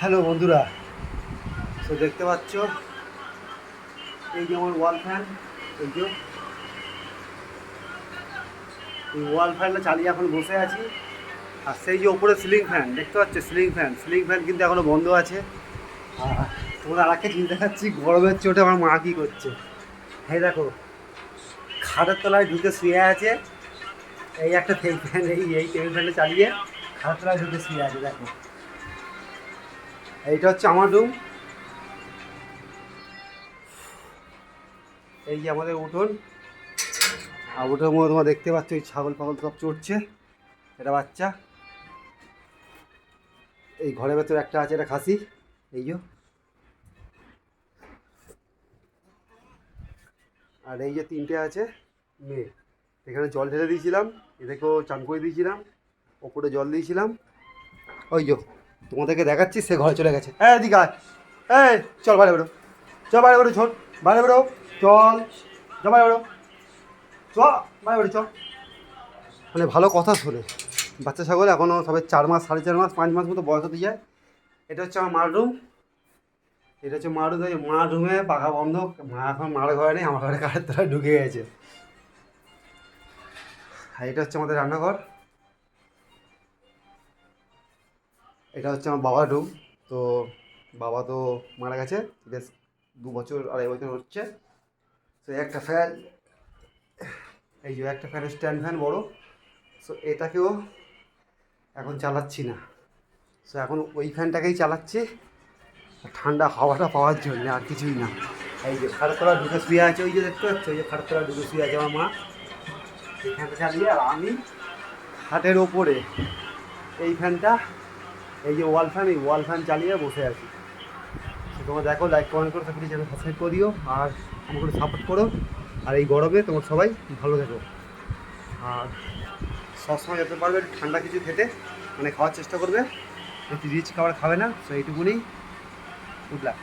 Hello বন্ধুরা, তো দেখতে পাচ্ছ, এই যে আমার ওয়াল ফ্যান এই যে। এই ওয়াল ফ্যানটা চালিয়ে এখন বসে আছি। আর সেই যে ওপরে সিলিং ফ্যান দেখতে পাচ্ছ? সিলিং ফ্যান সিলিং ফ্যান কিন্তু এখনও বন্ধ আছে। আর তোমরা আর একটা চিন্তা খাচ্ছি গরমের চোটে আমার মা কী করছে? হ্যাঁ দেখো, খাটের তলায় ঢুকে শুয়ে আছে। এই একটা ফ্যান এই এই টেবিল ফ্যানটা চালিয়ে খাটের তলায় ঢুকে শুয়ে আছে, দেখো। এইটা হচ্ছে আমার রুম এই যে আমাদের উঠোন। আর উঠোর মধ্যে তোমরা দেখতে পাচ্ছ, এই ছাগল পাগল সব চড়ছে, এটা বাচ্চা। এই ঘরের ভেতর একটা আছে, এটা খাসি। এই যে। আর এই যে তিনটে আছে, মেয়ে। এখানে জল ঢেলে দিয়েছিলাম এদেরকেও চান করে দিয়েছিলাম, ওপরে জল দিয়েছিলাম। ওই যো। তোমাদেরকে দেখাচ্ছি, সে ঘরে চলে গেছে। হ্যাঁ এদিকে আয়। এই, চল বাইরে বেরো। চল বাইরে বেরো, চল। বাইরে বেরো, চল। চল বাইরে বেরো। চ বাইরে বেরো, চল। মানে ভালো কথা শোনে। বাচ্চা ছাগল এখনও সবে চার মাস, সাড়ে চার মাস, পাঁচ মাস মতো বয়স হতে যায়। এটা হচ্ছে আমার মার রুম এটা হচ্ছে মার রুম মা রুমে পাখা বন্ধ। মা এখন মার ঘরে নেই, আমার ঘরে কাঠের তলায় ঢুকে গেছে। আর এটা হচ্ছে আমাদের রান্নাঘর। এটা হচ্ছে আমার বাবার রুম তো বাবা তো মারা গেছে, বেশ দু বছর, আড়াই বছর হচ্ছে। তো একটা ফ্যান এই যে একটা ফ্যানের স্ট্যান্ড ফ্যান বড় সো এটাকেও এখন চালাচ্ছি না। সো এখন ওই ফ্যানটাকেই চালাচ্ছি, ঠান্ডা হাওয়াটা পাওয়ার জন্য, আর কিছুই না। এই যে খাড়তলা ঢুকে শুয়ে আছে, ওই যে দেখতে পাচ্ছ ওই যে খাড়তলা ঢুকে শুয়ে আছে আমার মা। এই ফ্যানটা চালিয়ে, আর আমি খাটের ওপরে, এই ফ্যানটা এই যে ওয়াল ফ্যান, এই ওয়াল ফ্যান চালিয়ে বসে আছি। তোমরা দেখো লাইক কমেন্ট করে থাকলে চ্যানেল সাবস্ক্রাইব করে দিও আর আমাকে সাপোর্ট করো। আর এই গরমে তোমার সবাই ভালো থেকো। আর সবসময় যেতে পারবে ঠান্ডা কিছু খেতে মানে খাওয়ার চেষ্টা করবে। রিচ খাবার খাবে না সো এইটুকুনি। Good luck